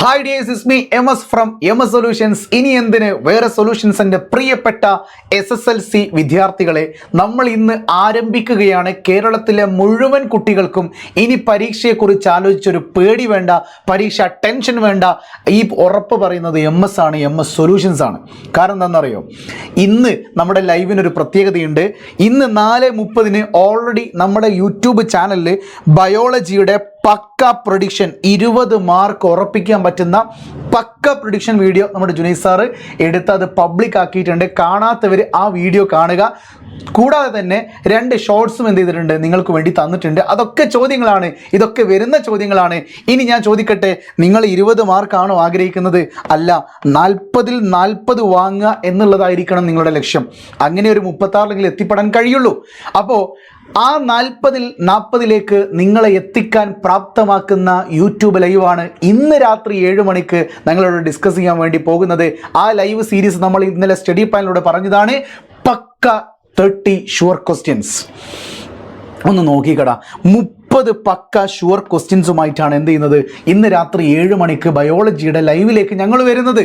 Hi dears is me M S from M S solutions ഇനി എന്തിന്? വേറെ സൊല്യൂഷൻസിന്റെ പ്രിയപ്പെട്ട എസ് എസ് എൽ സി വിദ്യാർത്ഥികളെ നമ്മൾ ഇന്ന് ആരംഭിക്കുകയാണ് കേരളത്തിലെ മുഴുവൻ കുട്ടികൾക്കും ഇനി പരീക്ഷയെക്കുറിച്ച് ആലോചിച്ചൊരു പേടി വേണ്ട പരീക്ഷ ടെൻഷൻ വേണ്ട. ഈ ഉറപ്പ് പറയുന്നത് എം എസ് ആണ് എം എസ് സൊല്യൂഷൻസ് ആണ്. കാരണം എന്താണെന്നറിയോ? ഇന്ന് നമ്മുടെ ലൈവിനൊരു പ്രത്യേകതയുണ്ട്. ഇന്ന് നാല് മുപ്പതിന് ഓൾറെഡി നമ്മുടെ യൂട്യൂബ് ചാനലിൽ ബയോളജിയുടെ പക്ക പ്രൊഡിക്ഷൻ ഇരുപത് മാർക്ക് ഉറപ്പിക്കാൻ പറ്റുന്ന പക്ക പ്രൊഡിക്ഷൻ വീഡിയോ നമ്മുടെ ജുനൈസ് സാറ് എടുത്ത് അത് പബ്ലിക് ആക്കിയിട്ടുണ്ട്. കാണാത്തവർ ആ വീഡിയോ കാണുക. കൂടാതെ തന്നെ രണ്ട് ഷോർട്സും എന്ത് ചെയ്തിട്ടുണ്ട് നിങ്ങൾക്ക് വേണ്ടി തന്നിട്ടുണ്ട്. അതൊക്കെ ചോദ്യങ്ങളാണ്. ഇതൊക്കെ വരുന്ന ചോദ്യങ്ങളാണ്. ഇനി ഞാൻ ചോദിക്കട്ടെ നിങ്ങൾ ഇരുപത് മാർക്കാണോ ആഗ്രഹിക്കുന്നത്? അല്ല നാൽപ്പതിൽ നാൽപ്പത് വാങ്ങുക എന്നുള്ളതായിരിക്കണം നിങ്ങളുടെ ലക്ഷ്യം. അങ്ങനെ ഒരു മുപ്പത്താറിലെങ്കിൽ എത്തിപ്പെടാൻ കഴിയുള്ളൂ. അപ്പോൾ ആ നാൽപ്പതിൽ നാൽപ്പതിലേക്ക് നിങ്ങളെ എത്തിക്കാൻ പ്രാപ്തമാക്കുന്ന യൂട്യൂബ് ലൈവാണ് ഇന്ന് രാത്രി ഏഴ് മണിക്ക് ഞങ്ങളോട് ഡിസ്കസ് ചെയ്യാൻ വേണ്ടി പോകുന്നത്. ആ ലൈവ് സീരീസ് നമ്മൾ ഇന്നലെ സ്റ്റഡി പാനലോട് പറഞ്ഞതാണ് പക്ക തേർട്ടി ഷുവർ ക്വസ്റ്റ്യൻസ് ഒന്ന് നോക്കിക്കടാ. മുപ്പത് പക്ക ഷുവർ ക്വസ്റ്റ്യൻസുമായിട്ടാണ് എന്ത് ചെയ്യുന്നത്? ഇന്ന് രാത്രി ഏഴ് മണിക്ക് ബയോളജിയുടെ ലൈവിലേക്ക് ഞങ്ങൾ വരുന്നത്.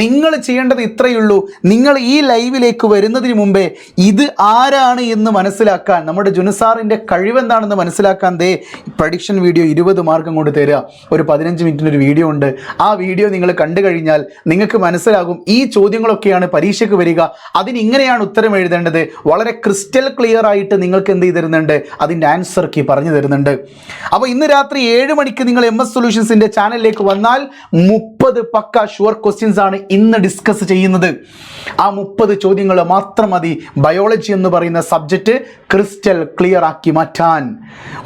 നിങ്ങൾ ചെയ്യേണ്ടത് ഇത്രയേ ഉള്ളൂ. നിങ്ങൾ ഈ ലൈവിലേക്ക് വരുന്നതിന് മുമ്പേ ഇത് ആരാണ് എന്ന് മനസ്സിലാക്കാൻ നമ്മുടെ ജുനസാറിന്റെ കഴിവെന്താണെന്ന് മനസ്സിലാക്കാൻ ദേ പ്രഡിക്ഷൻ വീഡിയോ ഇരുപത് മാർക്കം കൊണ്ട് തരിക. ഒരു പതിനഞ്ച് മിനിറ്റിന്റെ ഒരു വീഡിയോ ഉണ്ട്. ആ വീഡിയോ നിങ്ങൾ കണ്ടു കഴിഞ്ഞാൽ നിങ്ങൾക്ക് മനസ്സിലാകും. ഈ ചോദ്യങ്ങളൊക്കെയാണ് പരീക്ഷയ്ക്ക് വരിക. അതിന് ഇങ്ങനെയാണ് ഉത്തരം എഴുതേണ്ടത്. വളരെ ക്രിസ്റ്റൽ ക്ലിയർ ആയിട്ട് നിങ്ങൾക്ക് എന്ത് ചെയ്തിരുന്നുണ്ട്? അതിന്റെ ആൻസർ കീ പറഞ്ഞു തരുന്നുണ്ട്. അപ്പോൾ ഇന്ന് രാത്രി ഏഴ് മണിക്ക് നിങ്ങൾ എം എസ് സൊല്യൂഷൻസിന്റെ ചാനലിലേക്ക് വന്നാൽ മുപ്പത് പക്ക ഷുവർ ക്വസ്റ്റ്യൻസ് ആണ് ഇന്ന് ഡിസ്കസ് ചെയ്യുന്നത്. ആ മുപ്പത് ചോദ്യങ്ങൾ മാത്രം മതി. ബയോളജി എന്ന് പറയുന്ന സബ്ജക്റ്റ് ക്രിസ്റ്റൽ ക്ലിയർ ആക്കി മാറ്റാൻ.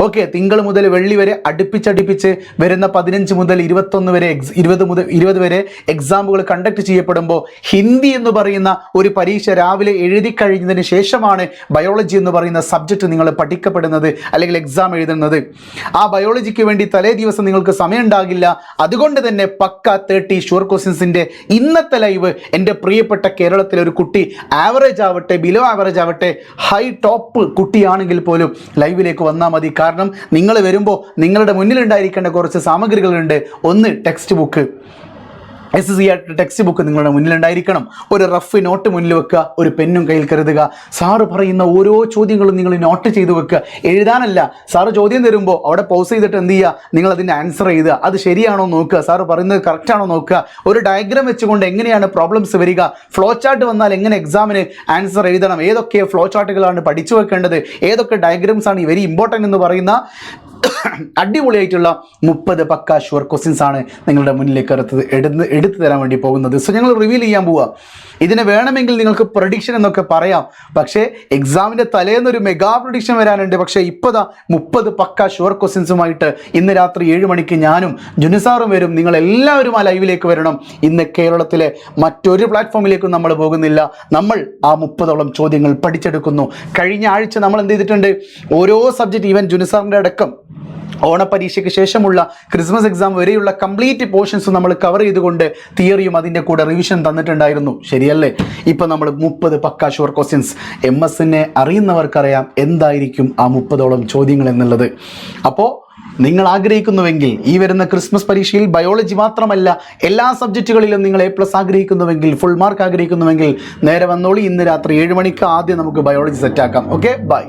ഓക്കെ തിങ്കൾ മുതൽ വെള്ളി വരെ അടുപ്പിച്ചടുപ്പിച്ച് വരുന്ന പതിനഞ്ച് മുതൽ ഇരുപത്തൊന്ന് വരെ എക്സ് ഇരുപത് മുതൽ ഇരുപത് വരെ എക്സാമുകൾ കണ്ടക്ട് ചെയ്യപ്പെടുമ്പോൾ ഹിന്ദി എന്ന് പറയുന്ന ഒരു പരീക്ഷ രാവിലെ എഴുതി കഴിഞ്ഞതിന് ശേഷമാണ് ബയോളജി എന്ന് പറയുന്ന സബ്ജക്റ്റ് നിങ്ങൾ പഠിക്കപ്പെടുന്നത് അല്ലെങ്കിൽ എക്സാം എഴുതുന്നത്. ആ ബയോളജിക്ക് വേണ്ടി തലേ ദിവസം നിങ്ങൾക്ക് സമയം ഉണ്ടാകില്ല അതുകൊണ്ട് തന്നെ പക്ക തേർട്ടി ഷുവർ ക്വസ്റ്റ്യൻസിന്റെ ഇന്നത്തെ ലൈവ് എന്റെ പ്രിയപ്പെട്ട കേരളത്തിലെ ഒരു കുട്ടി ആവറേജ് ആവട്ടെ ബിലോ ആവറേജ് ആവട്ടെ ഹൈ ടോപ്പ് കുട്ടിയാണെങ്കിൽ പോലും ലൈവിലേക്ക് വന്നാൽ മതി. കാരണം നിങ്ങൾ വരുമ്പോൾ നിങ്ങളുടെ മുന്നിലുണ്ടായിരിക്കേണ്ട കുറച്ച് സാമഗ്രികളുണ്ട്. ഒന്ന് ടെക്സ്റ്റ് ബുക്ക് എസ് സി ആയിട്ട് ടെക്സ്റ്റ് ബുക്ക് നിങ്ങളുടെ മുന്നിലുണ്ടായിരിക്കണം. ഒരു റഫ് നോട്ട് മുന്നിൽ വെക്കുക ഒരു പെന്നും കയ്യിൽ കരുതുക. സാറ് പറയുന്ന ഓരോ ചോദ്യങ്ങളും നിങ്ങൾ നോട്ട് ചെയ്ത് വെക്കുക. എഴുതാനല്ല സാറ് ചോദ്യം തരുമ്പോൾ അവിടെ പോസ് ചെയ്തിട്ട് എന്ത് ചെയ്യുക? നിങ്ങൾ അതിന്റെ ആൻസർ ചെയ്യുക അത് ശരിയാണോ നോക്കുക. സാറ് പറയുന്നത് കറക്റ്റ് ആണോ നോക്കുക. ഒരു ഡയഗ്രാം വെച്ചുകൊണ്ട് എങ്ങനെയാണ് പ്രോബ്ലംസ് വരിക? ഫ്ലോ ചാർട്ട് വന്നാൽ എങ്ങനെ എക്സാമിന് ആൻസർ എഴുതണം? ഏതൊക്കെ ഫ്ലോ ചാർട്ടുകളാണ് പഠിച്ചു വെക്കേണ്ടത്? ഏതൊക്കെ ഡയഗ്രാംസ് ആണ് വെരി ഇമ്പോർട്ടന്റ് എന്ന് പറയുന്ന അടിപൊളിയായിട്ടുള്ള മുപ്പത് പക്ക ഷുവർ ക്വസ്റ്റ്യൻസ് ആണ് നിങ്ങളുടെ മുന്നിലേക്ക് എടുത്ത് എടുത്ത് എടുത്തു തരാൻ വേണ്ടി പോകുന്നത്. സോ ഞങ്ങൾ റിവീൽ ചെയ്യാൻ പോവുക ഇതിനെ വേണമെങ്കിൽ നിങ്ങൾക്ക് പ്രൊഡിക്ഷൻ എന്നൊക്കെ പറയാം. പക്ഷേ എക്സാമിന്റെ തലേന്നൊരു മെഗാ പ്രൊഡിക്ഷൻ വരാനുണ്ട്. പക്ഷേ ഇപ്പോഴാ മുപ്പത് പക്ക ഷുവർ ക്വസ്റ്റ്യൻസുമായിട്ട് ഇന്ന് രാത്രി ഏഴ് മണിക്ക് ഞാനും ജുനിസാറും വരും. നിങ്ങൾ എല്ലാവരും ആ ലൈവിലേക്ക് വരണം. ഇന്ന് കേരളത്തിലെ മറ്റൊരു പ്ലാറ്റ്ഫോമിലേക്കും നമ്മൾ പോകുന്നില്ല. നമ്മൾ ആ മുപ്പതോളം ചോദ്യങ്ങൾ പഠിച്ചെടുക്കുന്നു. കഴിഞ്ഞ ആഴ്ച നമ്മൾ എന്ത് ചെയ്തിട്ടുണ്ട്? ഓരോ സബ്ജക്റ്റ് ഈവൻ ജുനിസാറിന്റെ അടക്കം ഓണപരീക്ഷയ്ക്ക് ശേഷമുള്ള ക്രിസ്മസ് എക്സാം വരെയുള്ള കംപ്ലീറ്റ് പോർഷൻസ് നമ്മൾ കവർ ചെയ്തുകൊണ്ട് തിയറിയും അതിന്റെ കൂടെ റിവിഷൻ തന്നിട്ടുണ്ടായിരുന്നു. ശരിയല്ലേ? ഇപ്പം നമ്മൾ മുപ്പത് പക്ക ഷുവർ ക്വസ്റ്റ്യൻസ് എം എസിനെ അറിയുന്നവർക്കറിയാം എന്തായിരിക്കും ആ മുപ്പതോളം ചോദ്യങ്ങൾ എന്നുള്ളത്. അപ്പോൾ നിങ്ങൾ ആഗ്രഹിക്കുന്നുവെങ്കിൽ ഈ വരുന്ന ക്രിസ്മസ് പരീക്ഷയിൽ ബയോളജി മാത്രമല്ല എല്ലാ സബ്ജക്റ്റുകളിലും നിങ്ങൾ എ പ്ലസ് ആഗ്രഹിക്കുന്നുവെങ്കിൽ ഫുൾ മാർക്ക് ആഗ്രഹിക്കുന്നുവെങ്കിൽ നേരെ വന്നോളി ഇന്ന് രാത്രി ഏഴ് മണിക്ക് ആദ്യം നമുക്ക് ബയോളജി സെറ്റാക്കാം ഓക്കെ ബൈ